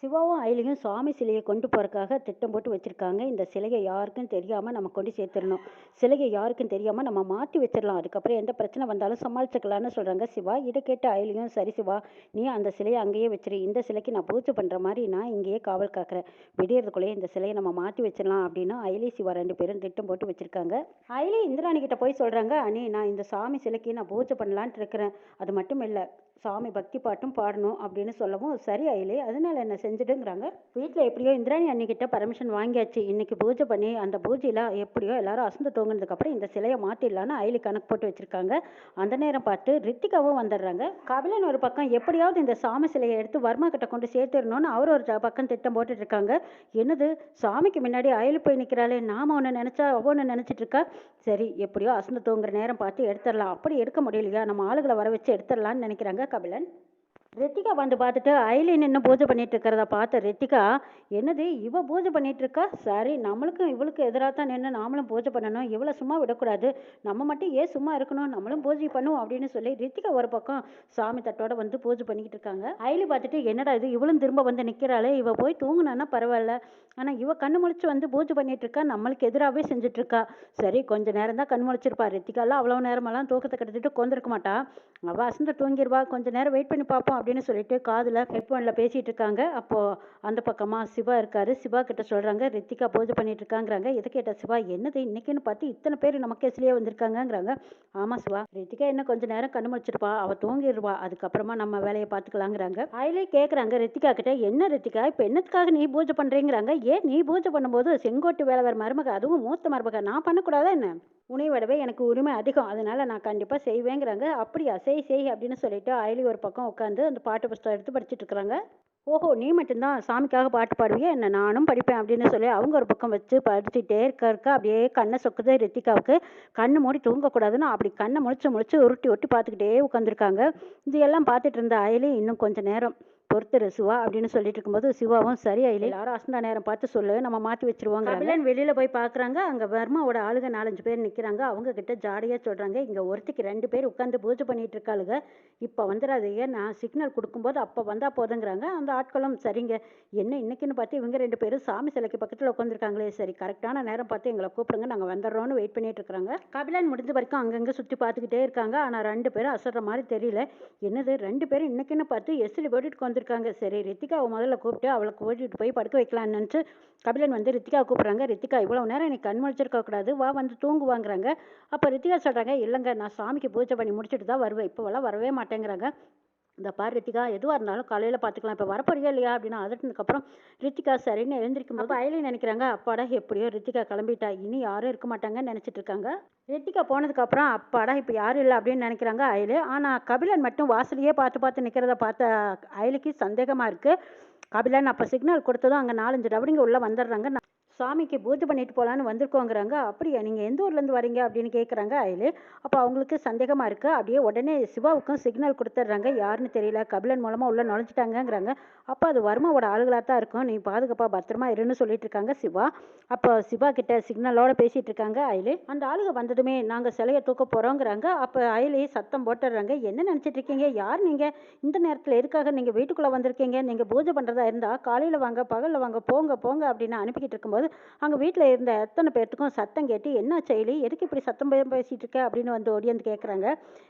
சிவாவும் அயலியும் சாமி சிலையை கொண்டு போகிறக்காக திட்டம் போட்டு வச்சுருக்காங்க. இந்த சிலையை யாருக்கும் தெரியாமல் நம்ம கொண்டு சேர்த்துடணும். சிலையை யாருக்கும் தெரியாமல் நம்ம மாற்றி வச்சிடலாம். அதுக்கப்புறம் எந்த பிரச்சனை வந்தாலும் சமாளிச்சுக்கலாம்னு சொல்கிறாங்க சிவா இதை கேட்ட அயிலையும் சரி சிவா நீ அந்த சிலையை அங்கேயே வச்சிரு. இந்த சிலைக்கு நான் பூஜை பண்ணுற மாதிரி நான் இங்கேயே காவல் காக்கிறேன். விடியறதுக்குள்ளேயே இந்த சிலையை நம்ம மாற்றி வச்சிடலாம் அப்படின்னு அயிலி சிவா ரெண்டு பேரும் திட்டம் போட்டு வச்சுருக்காங்க. அயலி இந்திராணி கிட்ட போய் சொல்கிறாங்க அனி நான் இந்த சாமி சிலைக்கு நான் பூஜை பண்ணலான்ட்டு இருக்கிறேன். அது மட்டும் இல்லை சாமி பக்தி பாட்டும் பாடணும் அப்படின்னு சொல்லவும் சரி அயிலே அதனால என்ன செஞ்சுடுங்கிறாங்க வீட்டில் எப்படியோ இந்திராணி அன்னிக்கிட்ட பர்மிஷன் வாங்கியாச்சு. இன்னைக்கு பூஜை பண்ணி அந்த பூஜையில் எப்படியோ எல்லாரும் அசந்து தூங்கினதுக்கப்புறம் இந்த சிலையை மாற்றிடலான்னு அயிலி கணக்கு போட்டு வச்சுருக்காங்க. அந்த நேரம் பார்த்து ரித்திகாவும் வந்துடுறாங்க. கபிலன் ஒரு பக்கம் எப்படியாவது இந்த சாமி சிலையை எடுத்து வர்மா கிட்ட கொண்டு சேர்த்துடணும்னு அவர் ஒரு பக்கம் திட்டம் போட்டுட்டு இருக்காங்க. என்னது? சாமிக்கு முன்னாடி அயல் போய் நிற்கிறாளே நாம ஒன்று நினச்சா அவ ஒன்று நினச்சிட்டு இருக்கா? சரி எப்படியோ அசந்து தூங்குற நேரம் பார்த்து எடுத்துடலாம். அப்படி எடுக்க முடியலையா? நம்ம ஆளுகளை வர வச்சு எடுத்துடலாம்னு நினைக்கிறாங்க. கபிலன் ரித்திகா வந்து பார்த்துட்டு ஐலின் நின்று பூஜை பண்ணிட்டு இருக்கிறத பார்த்த ரித்திகா என்னது இவ பூஜை பண்ணிட்டு இருக்கா? சரி நம்மளுக்கும் இவளுக்கு எதிராக தான் நின்று நாமளும் பூஜை பண்ணணும். இவளை சும்மா விடக்கூடாது. நம்ம மட்டும் ஏன் சும்மா இருக்கணும்? நம்மளும் பூஜை பண்ணுவோம் அப்படின்னு சொல்லி ரித்திகா ஒரு பக்கம் சாமி தட்டோட வந்து பூஜை பண்ணிக்கிட்டு இருக்காங்க. ஐலி பார்த்துட்டு என்னடா இது? இவளும் திரும்ப வந்து நிற்கிறாளே இவ போய் தூங்கினான்னா பரவாயில்ல. ஆனால் இவ கண்ணு முழிச்சு வந்து பூஜை பண்ணிட்டு இருக்கா? நம்மளுக்கு எதிராகவே செஞ்சுட்டு இருக்கா. சரி கொஞ்ச நேரம் தான் கண் முழிச்சிருப்பா. ரித்திகாலாம் அவ்வளோ நேரமெல்லாம் தூக்கத்தை கட்டிட்டு கொந்திருக்க மாட்டா. அவள் அசந்து தூங்கிடுவா கொஞ்ச நேரம் வெயிட் பண்ணி பார்ப்போம் அப்படின்னு சொல்லிட்டு காதில் ஹெட்ஃபோனில் பேசிகிட்டு இருக்காங்க அப்போது அந்த பக்கமாக சிவா இருக்காரு. சிவா கிட்ட சொல்கிறாங்க ரித்திகா பூஜை பண்ணிட்டு இருக்காங்கிறாங்க இதை கேட்ட சிவா என்னது இன்னைக்குன்னு பார்த்து இத்தனை பேர் நம்ம கேஸ்லயே வந்திருக்காங்கங்கிறாங்க. ஆமாம் சிவா. ரித்திகா என்ன கொஞ்சம் நேரம் கண்ணு முடிச்சிருப்பா அவள் தூங்கிடுவா அதுக்கப்புறமா நம்ம வேலையை பார்த்துக்கலாங்கிறாங்க. அதிலே கேட்குறாங்க ரித்திகா கிட்ட என்ன ரித்திகா? இப்போ என்னத்துக்காக நீ பூஜை பண்றீங்கிறாங்க? ஏன் நீ பூஜை பண்ணும்போது செங்கோட்டு வேலை வர மருமக அதுவும் மூத்த மருமக நான் பண்ணக்கூடாதா என்ன? உன்னை விடவே எனக்கு உரிமை அதிகம். அதனால நான் கண்டிப்பாக செய்வேங்கிறாங்க. அப்படியா? செய் செய் அப்படின்னு சொல்லிட்டு அயலி ஒரு பக்கம் உட்காந்து அந்த பாட்டு புஸ்தகம் எடுத்து படிச்சுட்டு இருக்கிறாங்க ஓஹோ நீ மட்டும்தான் சாமிக்காக பாட்டு பாடுவியா? என்ன நானும் படிப்பேன் அப்படின்னு சொல்லி அவங்க ஒரு பக்கம் வச்சு படிச்சுட்டே இருக்க இருக்க அப்படியே கண்ணை சொக்குது ரித்திகாவுக்கு. கண்ணு மூடி தூங்கக்கூடாதுன்னு அப்படி கண்ணை முழிச்சு முழிச்சு உருட்டி உருட்டி பார்த்துக்கிட்டே உட்காந்துருக்காங்க. இது எல்லாம் பார்த்துட்டு இருந்த அயலி இன்னும் கொஞ்ச நேரம் பொறுத்துரு சிவா அப்படின்னு சொல்லிட்டு இருக்கும்போது சிவாவும் சரி அயலி எல்லாரும் அசந்தா நேரம் பார்த்து சொல்லு நம்ம மாற்றி வச்சிருவாங்க கபிலன் வெளியில போய் பார்க்குறாங்க அங்கே வர்மாவோட ஆளுங்க நாலஞ்சு பேர் நிற்கிறாங்க அவங்க கிட்ட ஜாடியாக சொல்றாங்க. இங்கே ஒருத்திக்கு ரெண்டு பேர் உட்காந்து பூஜை பண்ணிட்டு இருக்காளுங்க இப்போ வந்துடாதீங்க நான் சிக்னல் கொடுக்கும்போது அப்போ வந்தா போதுங்கிறாங்க. அந்த ஆட்களும் சரிங்க. என்ன இன்னைக்குன்னு பார்த்து இவங்க ரெண்டு பேரும் சாமி சிலைக்கு பக்கத்தில் உட்காந்துருக்காங்களே சரி கரெக்டான நேரம் பார்த்து எங்களை கூப்பிடுங்க. நாங்கள் வந்துடுறோம்னு வெயிட் பண்ணிட்டு இருக்காங்க கபிலன் முடிஞ்ச வரைக்கும் அங்கங்கே சுற்றி பார்த்துக்கிட்டே இருக்காங்க. ஆனால் ரெண்டு பேரும் அசர்ற மாதிரி தெரியல. என்னது? ரெண்டு பேரும் இன்னைக்குன்னு பார்த்து எஸ்லி போட்டுட்டு இருக்காங்க. சரி ரித்திகாவை முதல்ல கூப்பிட்டு அவளை கூட்டிகிட்டு போய் படுக்க வைக்கலாம்னு நினச்சி கபிலன் வந்து ரித்திகா கூப்பிட்றாங்க. ரித்திகா இவ்வளோ நேரம் எனக்கு கண் முழிச்சிருக்க கூடாது. வா வந்து தூங்குவாங்கிறாங்க. அப்போ ரித்திகா சொல்கிறாங்க இல்லைங்க நான் சாமிக்கு பூஜை பண்ணி முடிச்சுட்டு தான் வருவேன். இப்போவெல்லாம் வரவே மாட்டேங்கிறாங்க. இந்த பாரு ரித்திகா எதுவாக இருந்தாலும் காலையில் பார்த்துக்கலாம் இப்போ வரப்போறியா இல்லையா அப்படின்னு அதட்டினதுக்கப்புறம் ரித்திகா சரின்னு எழுந்திருக்கும் போது அயலி நினைக்கிறாங்க அப்பாடா எப்படியோ ரித்திகா கிளம்பிட்டா இனி யாரும் இருக்க மாட்டாங்கன்னு நினச்சிட்டு இருக்காங்க. ரித்திகா போனதுக்கப்புறம் அப்பாடா இப்போ யாரும் இல்லை அப்படின்னு நினைக்கிறாங்க அயலு. ஆனால் கபிலன் மட்டும் வாசலையே பார்த்து பார்த்து நிற்கிறத பார்த்த அயலுக்கு சந்தேகமாக இருக்குது கபிலன் அப்போ சிக்னல் கொடுத்ததும் அங்கே நாலஞ்சு ரவுடிங்க உள்ளே வந்துடுறாங்க. சாமிக்கு பூஜை பண்ணிட்டு போகலான்னு வந்திருக்கோங்கிறாங்க. அப்படியா? நீங்கள் எந்த ஊர்லேருந்து வரீங்க? அப்படின்னு கேட்குறாங்க அயலு. அப்போ அவங்களுக்கு சந்தேகமாக இருக்குது அப்படியே உடனே சிவாவுக்கும் சிக்னல் கொடுத்துட்றாங்க. யாருன்னு தெரியல. கபிலன் மூலமாக உள்ளே நுழைஞ்சிட்டாங்கங்கிறாங்க. அப்போ அது வர்மாவோட ஆளுகளாக தான் இருக்கும். நீ பாதுகாப்பாக பத்திரமா இருன்னு சொல்லிட்டு இருக்காங்க சிவா. அப்போ சிவா கிட்ட சிக்னலோட பேசிட்டு இருக்காங்க அயலு. அந்த ஆளுக வந்ததுமே நாங்கள் சிலையை தூக்க போகிறோங்கிறாங்க அப்போ அயலி சத்தம் போட்டுடுறாங்க. என்ன நினச்சிட்டு இருக்கீங்க? யார் நீங்கள் இந்த நேரத்தில் எதுக்காக நீங்கள் வீட்டுக்குள்ளே வந்திருக்கீங்க? நீங்கள் பூஜை பண்ணுறதா இருந்தால் காலையில் வாங்க பகலில் வாங்க போங்க போங்க அப்படின்னு அனுப்பிக்கிட்டு இருக்கும்போது அங்கே வீட்டில் இருந்த எத்தனை பேர்த்துக்கும் சத்தம் கேட்டு என்ன செயலி? எதுக்கு இப்படி சத்தம் பேசிகிட்டு பேசிட்டு இருக்க? அப்படின்னு வந்து ஓடியாந்து கேட்குறாங்க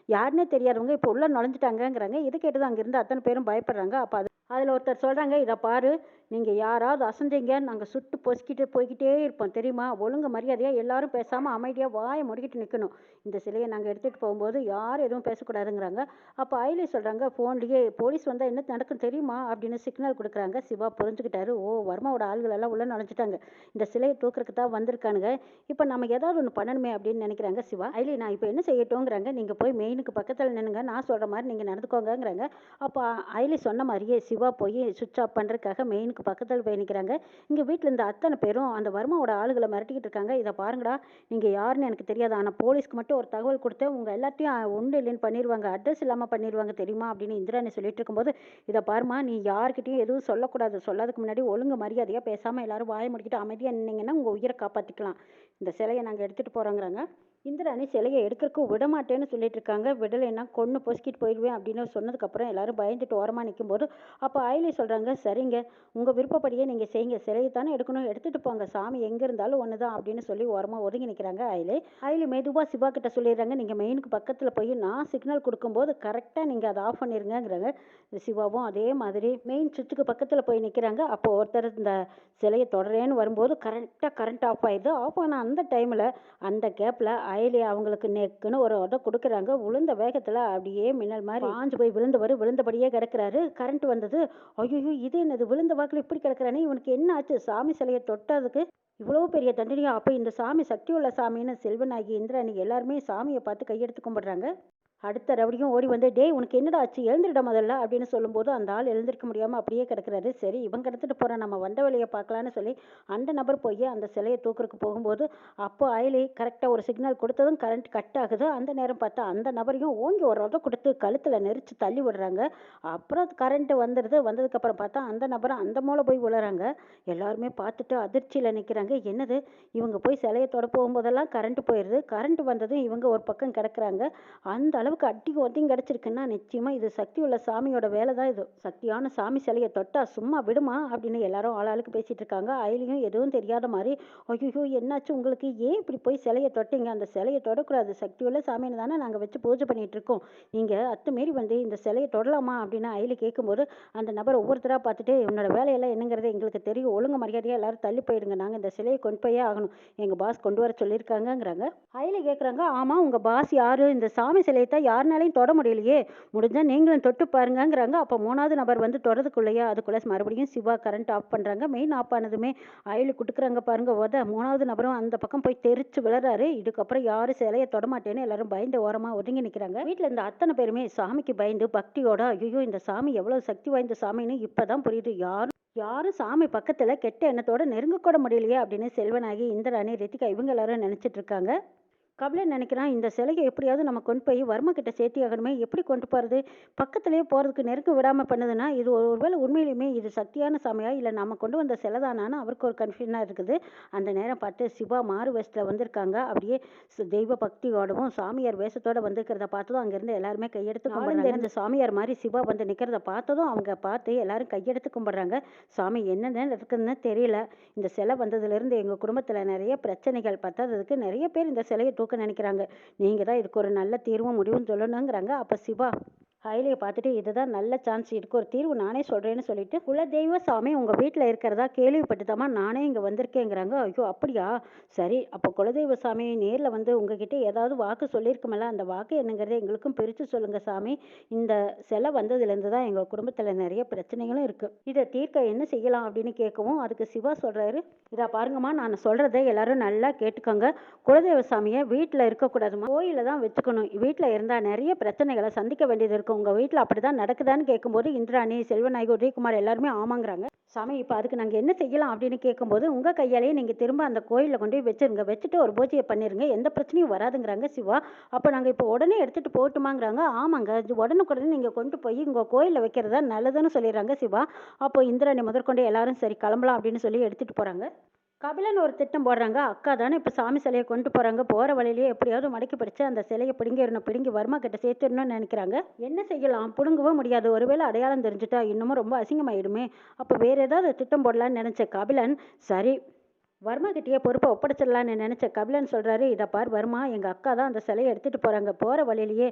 யாருன்னே தெரியாதவங்க இப்போ உள்ள நுழைஞ்சிட்டாங்கங்கிறாங்க. இதை கேட்டு அங்கே இருந்த அத்தனை பேரும் பயப்படுறாங்க. அப்போ அது அதில் ஒருத்தர் சொல்கிறாங்க இதை பாரு நீங்கள் யாராவது அசந்தீங்க நாங்கள் சுட்டு பொசுக்கிட்டு போய்கிட்டே இருப்போம். தெரியுமா? ஒழுங்கு மரியாதையாக எல்லாரும் பேசாமல் அமைதியாக வாயை முடிக்கிட்டு நிற்கணும் இந்த சிலையை நாங்கள் எடுத்துகிட்டு போகும்போது யாரும் எதுவும் பேசக்கூடாதுங்கிறாங்க. அப்போ ஐலி சொல்கிறாங்க ஃபோன்லேயே போலீஸ் வந்தால் என்ன நடக்கும் தெரியுமா? அப்படின்னு சிக்னல் கொடுக்குறாங்க. சிவா புரிஞ்சுக்கிட்டாரு. ஓ வர்மாவோட ஆள்கள் எல்லாம் உள்ளே நுழைஞ்சிட்டாங்க. இந்த சிலையை தூக்குறதுக்கு தான் வந்திருக்கானுங்க. இப்போ நம்ம ஏதாவது ஒன்று பண்ணணுமே அப்படின்னு நினைக்கிறாங்க சிவா. ஐலி நான் இப்போ என்ன செய்யட்டோங்கிறாங்க நீங்கள் போய் மெயினுக்கு பக்கத்தில் நின்னுங்க. நான் சொல்கிற மாதிரி நீங்கள் நடந்துக்கோங்கங்கிறாங்க. அப்போ ஐலி சொன்ன மாதிரியே சிவா போய் சுவிட்ச் ஆஃப் பண்ணுறதுக்காக மெயினுக்கு பக்கத்தில் போய் நிற்கிறாங்க இங்கே வீட்டில் இருந்த அத்தனை பேரும் அந்த வர்மாவோட ஆளுகளை மிரட்டிக்கிட்டு இருக்காங்க. இதை பாருங்கடா நீங்கள் யாருன்னு எனக்கு தெரியாது. ஆனால் போலீஸ்க்கு மட்டும் ஒரு தகவல் கொடுத்து உங்கள் எல்லாத்தையும் ஒன்று இல்லைன்னு பண்ணிடுவாங்க அட்ரஸ் இல்லாமல் பண்ணிடுவாங்க தெரியுமா? அப்படின்னு இந்திராணி சொல்லிட்டு இருக்கும்போது இதை பாருமா நீ யார்கிட்டையும் எதுவும் சொல்லக்கூடாது. சொல்லாததுக்கு முன்னாடி ஒழுங்கு மரியாதையாக பேசாமல் எல்லாரும் வாயை முடிக்கிட்டு அமைதியாக நின்னீங்கன்னா உங்கள் உயிரை காப்பாற்றிக்கலாம் இந்த சிலையை நாங்கள் எடுத்துகிட்டு போகிறோங்கிறாங்க இந்திராணி சிலையை எடுக்கிறதுக்கு விட மாட்டேன்னு சொல்லிட்டு இருக்காங்க விடலைன்னா கொன்று பொசுக்கிட்டு போயிடுவேன் அப்படின்னு சொன்னதுக்கப்புறம் எல்லாரும் பயந்துட்டு ஓரமாக நிற்கும்போது அப்போ ஆயிலி சொல்கிறாங்க சரிங்க உங்கள் விருப்பப்படியே நீங்கள் செய்யுங்க சிலையை தானே எடுக்கணும் எடுத்துகிட்டு போங்க சாமி எங்கே இருந்தாலும் ஒன்று தான் அப்படின்னு சொல்லி ஓரமாக ஒதுங்கி நிற்கிறாங்க ஆயிலே. ஆயிலி மெதுவாக சிவா கிட்ட சொல்லிடுறாங்க நீங்கள் மெயினுக்கு பக்கத்தில் போய் நான் சிக்னல் கொடுக்கும்போது கரெக்டாக நீங்கள் அதை ஆஃப் பண்ணிருங்கங்கிறாங்க. சிவாவும் அதே மாதிரி மெயின் சுவிட்சுக்கு பக்கத்தில் போய் நிற்கிறாங்க அப்போ ஒருத்தர் இந்த சிலையை தொடரேன்னு வரும்போது கரெக்டாக கரண்ட் ஆஃப் ஆயிடுது. ஆஃப் ஆன அந்த டைமில் அந்த கேப்பில் அயலி அவங்களுக்கு நெக்குன்னு ஒரு உதை கொடுக்குறாங்க. விழுந்த வேகத்தில் அப்படியே மின்னல் மாதிரி ஆஞ்சு போய் விழுந்தவர் விழுந்தபடியே கிடக்கிறாரு. கரண்ட் வந்தது. ஐயோ இது என்னது? விழுந்த வாக்கில் இப்படி கிடக்குறானே? இவனுக்கு என்ன ஆச்சு? சாமி சிலையை தொட்டதுக்கு இவ்வளோ பெரிய தண்டனையா? அப்போ இந்த சாமி சக்தி உள்ள சாமின்னு செல்வனாகி இந்திராணி எல்லாருமே சாமியை பார்த்து கையெடுத்து கும்பிடுறாங்க. அடுத்த ரவுடியும் ஓடி வந்து டேய் உனக்கு என்னடா ஆச்சு? எழுந்துட முதல்ல அப்படின்னு சொல்லும்போது அந்த ஆள் எழுந்திருக்க முடியாமல் அப்படியே கிடக்குறாரு. சரி இவன் கிடத்துட்டு போகிறான் நம்ம வந்த வழியை பார்க்கலான்னு சொல்லி அந்த நபர் போய் அந்த சிலையை தூக்குறதுக்கு போகும்போது அப்போ அயலி கரெக்டாக ஒரு சிக்னல் கொடுத்ததும் கரண்ட் கட் ஆகுது. அந்த நேரம் பார்த்தா அந்த நபரையும் ஓங்கி ஒரு உதவ கொடுத்து கழுத்தில் நெரிச்சு தள்ளி விடுறாங்க. அப்புறம் கரண்ட் வந்துடுது வந்ததுக்கப்புறம் பார்த்தா அந்த நபரை அந்த மூளை போய் விழுறாங்க எல்லாருமே பார்த்துட்டு அதிர்ச்சியில் நிற்கிறாங்க என்னது? இவங்க போய் சிலையை தொட போகும்போதெல்லாம் கரண்ட் போயிடுது கரண்ட் வந்ததும் இவங்க ஒரு பக்கம் கிடக்குறாங்க. அந்த அளவு அளவுக்கு அடி ஒத்தையும் கிடச்சிருக்குன்னா நிச்சயமாக இது சக்தி உள்ள சாமியோட வேலை தான் இது. சக்தியான சாமி சிலையை தொட்டா சும்மா விடுமா அப்படின்னு எல்லாரும் ஆளாளுக்கு பேசிட்டு இருக்காங்க. அயலையும் எதுவும் தெரியாத மாதிரி ஐயோ என்னாச்சு உங்களுக்கு? ஏன் இப்படி போய் சிலையை தொட்டீங்க? அந்த சிலையை தொடக்கூடாது. சக்தி உள்ள சாமின்னு தானே நாங்கள் வச்சு பூஜை பண்ணிட்டு இருக்கோம். நீங்கள் அத்துமீறி வந்து இந்த சிலையை தொடலாமா? அப்படின்னு அயலி கேட்கும்போது அந்த நபர் ஒவ்வொருத்தராக பார்த்துட்டு உன்னோட வேலையெல்லாம் என்னங்கிறது எங்களுக்கு தெரியும். ஒழுங்கு மரியாதையாக எல்லாரும் தள்ளி போயிடுங்க நாங்கள் இந்த சிலையை கொண்டு போயே ஆகணும். எங்கள் பாஸ் கொண்டு வர சொல்லியிருக்காங்கங்கிறாங்க. அயலி கேட்குறாங்க ஆமாம் உங்கள் பாஸ் யார்? இந்த சாமி சிலையை பார்த்தா யாருனாலையும் தொட முடியலையே. முடிஞ்சால் நீங்களும் தொட்டு பாருங்கங்கிறாங்க. அப்போ மூணாவது நபர் வந்து தொடதுக்குள்ளேயே அதுக்குள்ளே மறுபடியும் சிவா கரண்ட் ஆஃப் பண்ணுறாங்க மெயின் ஆஃப் ஆனதுமே ஆயில் கொடுக்குறாங்க பாருங்க. உத மூணாவது நபரும் அந்த பக்கம் போய் தெரிச்சு விளறாரு இதுக்கப்புறம் யாரும் சிலையை தொடமாட்டேன்னு எல்லாரும் பயந்து ஓரமாக ஒதுங்கி நிற்கிறாங்க வீட்டில் இந்த அத்தனை பேருமே சாமிக்கு பயந்து பக்தியோட ஐயோ இந்த சாமி எவ்வளோ சக்தி வாய்ந்த சாமின்னு இப்பதான் புரியுது. யாரும் யாரும் சாமி பக்கத்தில் கெட்ட எண்ணத்தோட நெருங்கக்கூட முடியலையே அப்படின்னு செல்வனாகி இந்திராணி ரித்திகா இவங்க எல்லாரும் நினச்சிட்டு இருக்காங்க. கபிலன் நினைக்கிறான். இந்த சிலையை எப்படியாவது நம்ம கொண்டு போய் வர்மா கிட்ட சேர்த்தி ஆகணுமே எப்படி கொண்டு போகிறது பக்கத்துலேயே போகிறதுக்கு நெருங்க விடாமல் பண்ணுதுன்னா இது ஒரு ஒருவேளை உண்மையிலுமே இது சக்தியான சாமியா? இல்லை நம்ம கொண்டு வந்த சிலை தானான்னு அவருக்கு ஒரு கன்ஃபியூஷனாக இருக்குது. அந்த நேரம் பார்த்து சிவா மாறு வேஷத்தில் வந்திருக்காங்க. அப்படியே தெய்வ பக்தியோடவும் சாமியார் வேஷத்தோட வந்திருக்கிறத பார்த்ததும் அங்கேருந்து எல்லாருமே கையெடுத்து கும்பிடுறாங்க. இருந்த சாமியார் மாதிரி சிவா வந்து நிற்கிறத பார்த்ததும் அவங்க பார்த்து எல்லாரும் கையெடுத்து கும்பிடுறாங்க. சாமி என்னென்ன இருக்குதுன்னு தெரியல. இந்த சிலை வந்ததுலேருந்து எங்கள் குடும்பத்தில் நிறைய பிரச்சனைகள் பத்தாததுக்கு நிறைய பேர் இந்த சிலையை தூக்க நினைக்கிறாங்க. நீங்கள் தான் இதுக்கு ஒரு நல்ல தீர்வும் முடிவும் சொல்லணுங்கிறாங்க. அப்போ சிவா காயிலையை பார்த்துட்டு இதுதான் நல்ல சான்ஸ். இதுக்கு ஒரு தீர்வு நானே சொல்கிறேன்னு சொல்லிட்டு குலதெய்வ சாமி உங்கள் வீட்டில் இருக்கிறதா கேள்விப்பட்டுதாம்மா நானே இங்கே வந்திருக்கேங்கிறாங்க. ஐயோ அப்படியா? சரி அப்போ குலதெய்வ சாமி நேரில் வந்து உங்ககிட்ட ஏதாவது வாக்கு சொல்லியிருக்குமல்ல? அந்த வாக்கு என்னங்கிறத எங்களுக்கும் பிரித்து சொல்லுங்கள் சாமி. இந்த சிலை வந்ததுலேருந்து தான் எங்கள் குடும்பத்தில் நிறைய பிரச்சனைகளும் இருக்குது இதை தீர்க்க என்ன செய்யலாம்? அப்படின்னு கேட்கவும் அதுக்கு சிவா சொல்கிறாரு இதை பாருங்கம்மா நான் சொல்கிறத எல்லாரும் நல்லா கேட்டுக்கோங்க. குலதெய்வ சாமியை வீட்டில் இருக்கக்கூடாதுமா கோயிலில் தான் வச்சுக்கணும். வீட்டில் இருந்தால் நிறைய பிரச்சனைகளை சந்திக்க வேண்டியது இருக்கும். உங்கள் வீட்டில் அப்படி தான் நடக்குதான்னு கேட்கும்போது இந்திராணி செல்வநாயகி உதயகுமார் எல்லாருமே ஆமாங்கிறாங்க. சாமி இப்போ அதுக்கு நாங்கள் என்ன செய்யலாம் அப்படின்னு கேட்கும்போது உங்கள் கையாலேயே நீங்கள் திரும்ப அந்த கோயிலில் கொண்டு போய் வச்சிருங்க. வச்சுட்டு ஒரு பூஜையை பண்ணிருங்க. எந்த பிரச்சனையும் வராதுங்கிறாங்க சிவா. அப்போ நாங்கள் இப்போ உடனே எடுத்துகிட்டு போகட்டுமாங்கிறாங்க. ஆமாங்க. உடனுக்குடனே நீங்கள் கொண்டு போய் உங்கள் கோயிலில் வைக்கிறதா நல்லதுன்னு சொல்லிடுறாங்க சிவா. அப்போ இந்திராணி முதற்கொண்டு எல்லாரும் சரி கிளம்பலாம் அப்படின்னு சொல்லி எடுத்துகிட்டு போகிறாங்க கபிலன் ஒரு திட்டம் போடுறாங்க. அக்கா தானே இப்போ சாமி சிலையை கொண்டு போகிறாங்க போகிற வழியிலேயே எப்படியாவது மடக்கி பிடிச்சு அந்த சிலையை பிடுங்கிடணும் பிடுங்கி வர்மா கிட்ட சேர்த்துடணும்னு நினைக்கிறாங்க. என்ன செய்யலாம்? பிடுங்கவும் முடியாது. ஒருவேளை அடையாளம் தெரிஞ்சுட்டா இன்னமும் ரொம்ப அசிங்கமாயிடுமே. அப்போ வேறு ஏதாவது திட்டம் போடலான்னு நினச்ச கபிலன் சரி வர்மா கிட்டேயே பொறுப்பை ஒப்படைச்சிடலான்னு நினச்ச கபிலன் சொல்கிறாரு இதை பார் வர்மா எங்கள் அக்கா தான் அந்த சிலையை எடுத்துகிட்டு போகிறாங்க போகிற வழியிலேயே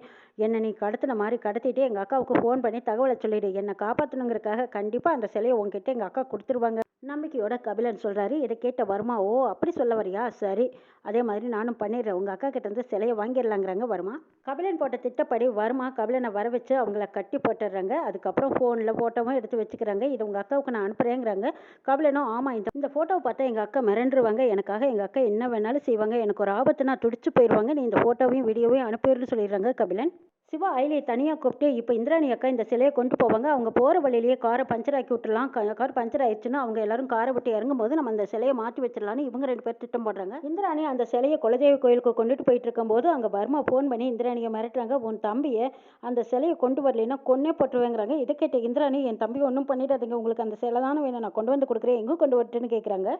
என்னை நீ கடத்தின மாதிரி கடத்திட்டு எங்கள் அக்காவுக்கு ஃபோன் பண்ணி தகவலை சொல்லிடு. என்னை காப்பாற்றணுங்கிறதுக்காக கண்டிப்பாக அந்த சிலையை உங்ககிட்ட எங்கள் அக்கா கொடுத்துருவாங்க. நம்பிக்கையோட கபிலன் சொல்கிறாரு இதை கேட்ட வருமா ஓ அப்படி சொல்ல வரியா? சரி. அதே மாதிரி நானும் பண்ணிடுறேன். உங்கள் அக்கா கிட்டேருந்து சிலையை வாங்கிடலாங்கிறாங்க வருமா. கபிலன் போட்ட திட்டப்படி வருமா கபிலனை வர வச்சு அவங்கள கட்டி போட்டுடுறாங்க. அதுக்கப்புறம் ஃபோனில் ஃபோட்டோவும் எடுத்து வச்சுக்கிறாங்க. இது உங்கள் அக்காவுக்கு நான் அனுப்புகிறேங்கிறாங்க கபிலனும் ஆமாம் இந்த இந்த ஃபோட்டோவை பார்த்தா எங்கள் அக்கா மிரண்டுருவாங்க. எனக்காக எங்கள் அக்கா என்ன வேணாலும் செய்வாங்க. எனக்கு ஒரு ஆபத்து நான் துடிச்சு போயிடுவாங்க. நீ இந்த ஃபோட்டோவையும் வீடியோவையும் அனுப்பிடுன்னு சொல்லிடுறாங்க கபிலன். சிவா ஐலியை தனியாக கூப்பிட்டு இப்போ இந்திராணி அக்கா இந்த சிலையை கொண்டு போவாங்க. அவங்க போகிற வழியிலேயே காரை பஞ்சர் ஆக்கி விட்டுலாம் கார் பஞ்சர் ஆயிடுச்சுன்னா அவங்க எல்லாரும் காரை விட்டு இறங்கும்போது நம்ம அந்த சிலையை மாற்றி வச்சிடலான்னு இவங்க ரெண்டு பேர் திட்டம் போடுறாங்க. இந்திராணி அந்த சிலையை குலதெய்வ கோயிலுக்கு கொண்டுட்டு போயிட்டு இருக்கும்போது அங்கே பர்மா ஃபோன் பண்ணி இந்திராணியை மிரட்டுறாங்க. உன் தம்பியை அந்த சிலையை கொண்டு வரலைன்னா கொன்னே போட்டுருவேங்கிறாங்க. இதை கேட்ட இந்திராணி என் தம்பி ஒன்றும் பண்ணிடாதீங்க. உங்களுக்கு அந்த சிலை தானே வேணும். நான் கொண்டு வந்து கொடுக்குறேன். எங்கே கொண்டு வரட்டுன்னு கேட்குறாங்க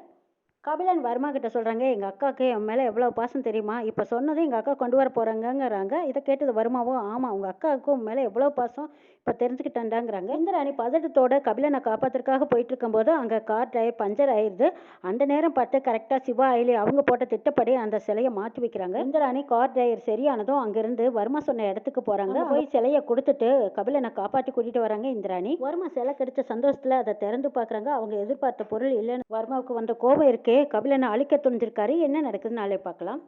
கபிலன் வர்மா கிட்ட சொல்கிறாங்க எங்கள் அக்காவுக்கு என் மேலே எவ்வளோ பாசம் தெரியுமா? இப்போ சொன்னதும் எங்கள் அக்கா கொண்டு வர போகிறாங்கங்கிறாங்க இதை கேட்டது வருமாவும் ஆமாம் உங்கள் அக்காவுக்கு உன் மேலே எவ்வளோ பாசம் இப்போ தெரிஞ்சுக்கிட்டேன்டாங்கிறாங்க. இந்திராணி பதட்டத்தோட கபிலனை காப்பாத்துறதுக்காக போயிட்டு இருக்கும்போது அங்கே கார் டயர் பஞ்சர் ஆயிடுது. அந்த நேரம் பார்த்து கரெக்டாக சிவா அயலி அவங்க போட்ட திட்டப்படி அந்த சிலையை மாற்றி வைக்கிறாங்க. இந்திராணி கார் டயர் சரியானதும் அங்கேருந்து வர்மா சொன்ன இடத்துக்கு போகிறாங்க போய் சிலையை கொடுத்துட்டு கபிலனை காப்பாற்றி கூட்டிகிட்டு வராங்க இந்திராணி. வர்மா சிலை கிடைச்ச சந்தோஷத்தில் அதை திறந்து பார்க்குறாங்க அவங்க எதிர்பார்த்த பொருள் இல்லைன்னு வர்மாவுக்கு வந்த கோபம் இருக்கே கபிலனை அழிக்க துணிஞ்சிருக்காரு. என்ன நடக்குதுன்னு நாளை பார்க்கலாம்.